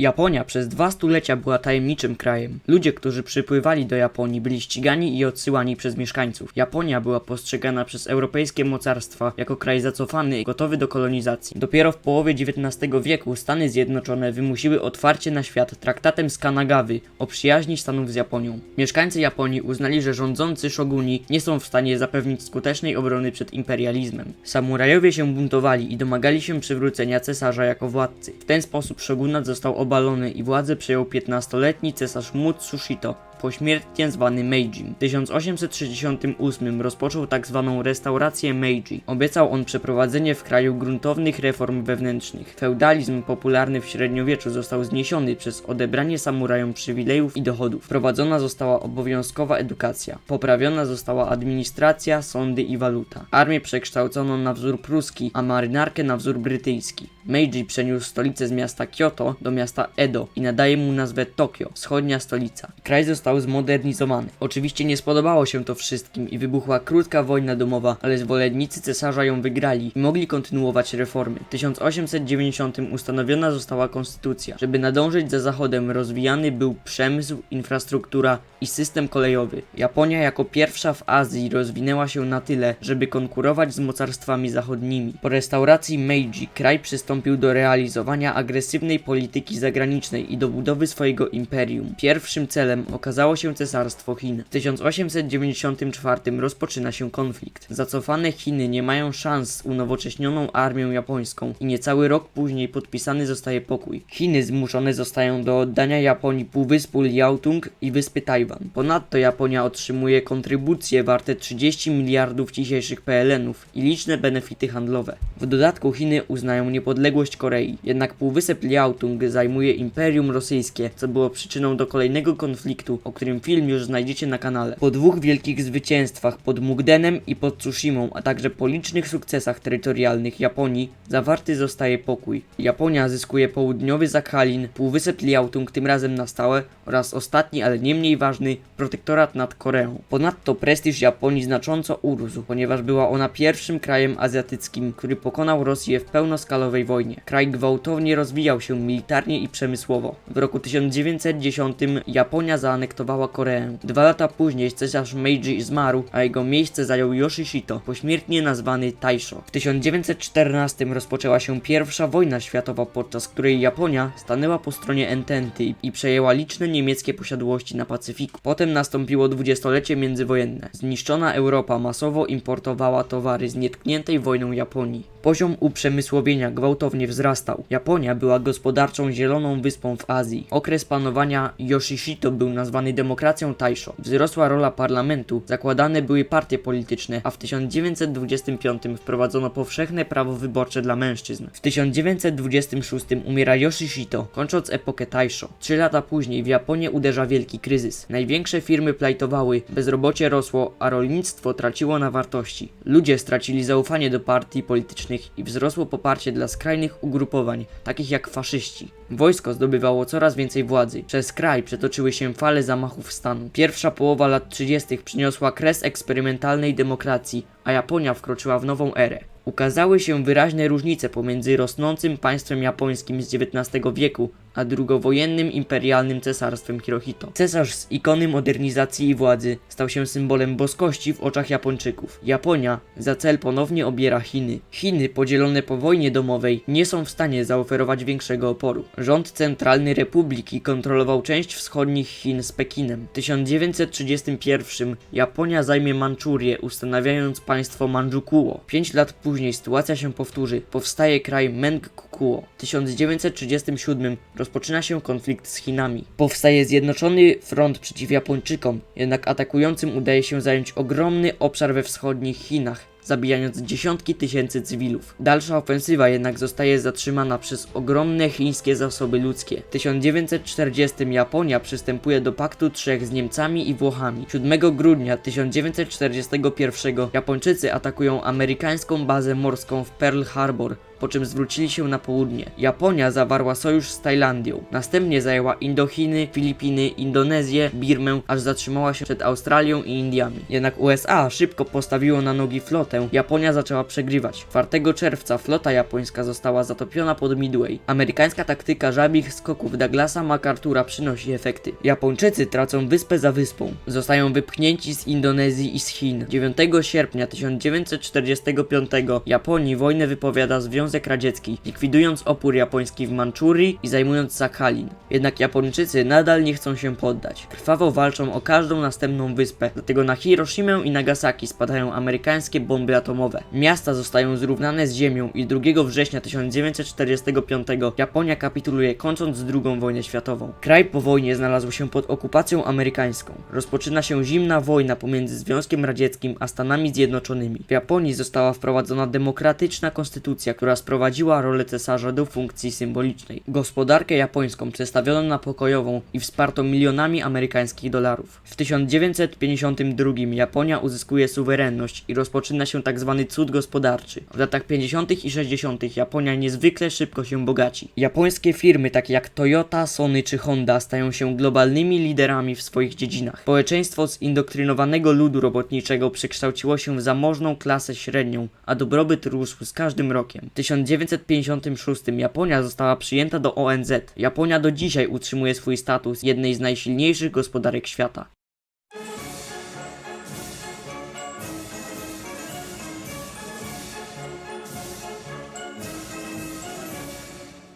Japonia przez dwa stulecia była tajemniczym krajem. Ludzie, którzy przypływali do Japonii, byli ścigani i odsyłani przez mieszkańców. Japonia była postrzegana przez europejskie mocarstwa jako kraj zacofany i gotowy do kolonizacji. Dopiero w połowie XIX wieku Stany Zjednoczone wymusiły otwarcie na świat traktatem z Kanagawy o przyjaźni Stanów z Japonią. Mieszkańcy Japonii uznali, że rządzący szoguni nie są w stanie zapewnić skutecznej obrony przed imperializmem. Samurajowie się buntowali i domagali się przywrócenia cesarza jako władcy. W ten sposób szogunat został obalony i władzę przejął 15-letni cesarz Mutsushito, pośmiertnie zwany Meiji. W 1868 rozpoczął tak zwaną restaurację Meiji. Obiecał on przeprowadzenie w kraju gruntownych reform wewnętrznych. Feudalizm popularny w średniowieczu został zniesiony przez odebranie samurajom przywilejów i dochodów. Wprowadzona została obowiązkowa edukacja. Poprawiona została administracja, sądy i waluta. Armię przekształcono na wzór pruski, a marynarkę na wzór brytyjski. Meiji przeniósł stolicę z miasta Kyoto do miasta Edo i nadaje mu nazwę Tokio, wschodnia stolica. Kraj został zmodernizowany. Oczywiście nie spodobało się to wszystkim i wybuchła krótka wojna domowa, ale zwolennicy cesarza ją wygrali i mogli kontynuować reformy. W 1890 ustanowiona została konstytucja. Żeby nadążyć za zachodem rozwijany był przemysł, infrastruktura i system kolejowy. Japonia jako pierwsza w Azji rozwinęła się na tyle, żeby konkurować z mocarstwami zachodnimi. Po restauracji Meiji kraj przystąpił do realizowania agresywnej polityki zagranicznej i do budowy swojego imperium. Pierwszym celem okazało się Cesarstwo Chin. W 1894 rozpoczyna się konflikt. Zacofane Chiny nie mają szans z unowocześnioną armią japońską i niecały rok później podpisany zostaje pokój. Chiny zmuszone zostają do oddania Japonii półwyspu Liaotung i wyspy Tajwan. Ponadto Japonia otrzymuje kontrybucje warte 30 miliardów dzisiejszych PLN-ów i liczne benefity handlowe. W dodatku Chiny uznają niepodległość Korei, jednak półwysep Liaotung zajmuje Imperium Rosyjskie, co było przyczyną do kolejnego konfliktu, o którym film już znajdziecie na kanale. Po dwóch wielkich zwycięstwach pod Mukdenem i pod Tsushimą, a także po licznych sukcesach terytorialnych Japonii, zawarty zostaje pokój. Japonia zyskuje południowy Sakhalin, półwysep Liaotung tym razem na stałe oraz ostatni, ale nie mniej ważny, protektorat nad Koreą. Ponadto prestiż Japonii znacząco urósł, ponieważ była ona pierwszym krajem azjatyckim, który pokonał Rosję w pełnoskalowej wojnie. Kraj gwałtownie rozwijał się militarnie i przemysłowo. W roku 1910 Japonia Koreę. Dwa lata później cesarz Meiji zmarł, a jego miejsce zajął Yoshishito, pośmiertnie nazwany Taisho. W 1914 rozpoczęła się pierwsza wojna światowa, podczas której Japonia stanęła po stronie Ententy i- i przejęła liczne niemieckie posiadłości na Pacyfiku. Potem nastąpiło dwudziestolecie międzywojenne. Zniszczona Europa masowo importowała towary z nietkniętej wojną Japonii. Poziom uprzemysłowienia gwałtownie wzrastał. Japonia była gospodarczą zieloną wyspą w Azji. Okres panowania Yoshishito był nazwany demokracją Taisho. Wzrosła rola parlamentu, zakładane były partie polityczne, a w 1925 wprowadzono powszechne prawo wyborcze dla mężczyzn. W 1926 umiera Yoshishito, kończąc epokę Taisho. Trzy lata później w Japonię uderza wielki kryzys. Największe firmy plajtowały, bezrobocie rosło, a rolnictwo traciło na wartości. Ludzie stracili zaufanie do partii politycznych i wzrosło poparcie dla skrajnych ugrupowań, takich jak faszyści. Wojsko zdobywało coraz więcej władzy. Przez kraj przetoczyły się fale zamachów stanu. Pierwsza połowa lat 30. przyniosła kres eksperymentalnej demokracji, a Japonia wkroczyła w nową erę. Ukazały się wyraźne różnice pomiędzy rosnącym państwem japońskim z XIX wieku, a drugowojennym imperialnym cesarstwem Hirohito. Cesarz z ikony modernizacji i władzy stał się symbolem boskości w oczach Japończyków. Japonia za cel ponownie obiera Chiny. Chiny, podzielone po wojnie domowej, nie są w stanie zaoferować większego oporu. Rząd Centralny Republiki kontrolował część wschodnich Chin z Pekinem. W 1931 Japonia zajmie Manczurię, ustanawiając państwo Manchukuo. Pięć lat później sytuacja się powtórzy. Powstaje kraj W 1937 rozpoczyna się konflikt z Chinami. Powstaje zjednoczony front przeciw Japończykom, jednak atakującym udaje się zająć ogromny obszar we wschodnich Chinach zabijając dziesiątki tysięcy cywilów. Dalsza ofensywa jednak zostaje zatrzymana przez ogromne chińskie zasoby ludzkie. W 1940 Japonia przystępuje do Paktu Trzech z Niemcami i Włochami. 7 grudnia 1941 Japończycy atakują amerykańską bazę morską w Pearl Harbor, po czym zwrócili się na południe. Japonia zawarła sojusz z Tajlandią. Następnie zajęła Indochiny, Filipiny, Indonezję, Birmę, aż zatrzymała się przed Australią i Indiami. Jednak USA szybko postawiło na nogi flotę, Japonia zaczęła przegrywać. 4 czerwca flota japońska została zatopiona pod Midway. Amerykańska taktyka żabich skoków Douglasa MacArthura przynosi efekty. Japończycy tracą wyspę za wyspą. Zostają wypchnięci z Indonezji i z Chin. 9 sierpnia 1945 Japonii wojnę wypowiada Związek Radziecki, likwidując opór japoński w Manczurii i zajmując Sakhalin. Jednak Japończycy nadal nie chcą się poddać. Krwawo walczą o każdą następną wyspę, dlatego na Hiroshimę i Nagasaki spadają amerykańskie bomby atomowe. Miasta zostają zrównane z ziemią i 2 września 1945 Japonia kapituluje kończąc II wojnę światową. Kraj po wojnie znalazł się pod okupacją amerykańską. Rozpoczyna się zimna wojna pomiędzy Związkiem Radzieckim a Stanami Zjednoczonymi. W Japonii została wprowadzona demokratyczna konstytucja, która sprowadziła rolę cesarza do funkcji symbolicznej. Gospodarkę japońską przedstawiono na pokojową i wsparto milionami amerykańskich dolarów. W 1952 Japonia uzyskuje suwerenność i rozpoczyna się tzw. cud gospodarczy. W latach 50. i 60. Japonia niezwykle szybko się bogaci. Japońskie firmy takie jak Toyota, Sony czy Honda stają się globalnymi liderami w swoich dziedzinach. Społeczeństwo zindoktrynowanego ludu robotniczego przekształciło się w zamożną klasę średnią, a dobrobyt rósł z każdym rokiem. W 1956 Japonia została przyjęta do ONZ. Japonia do dzisiaj utrzymuje swój status jednej z najsilniejszych gospodarek świata.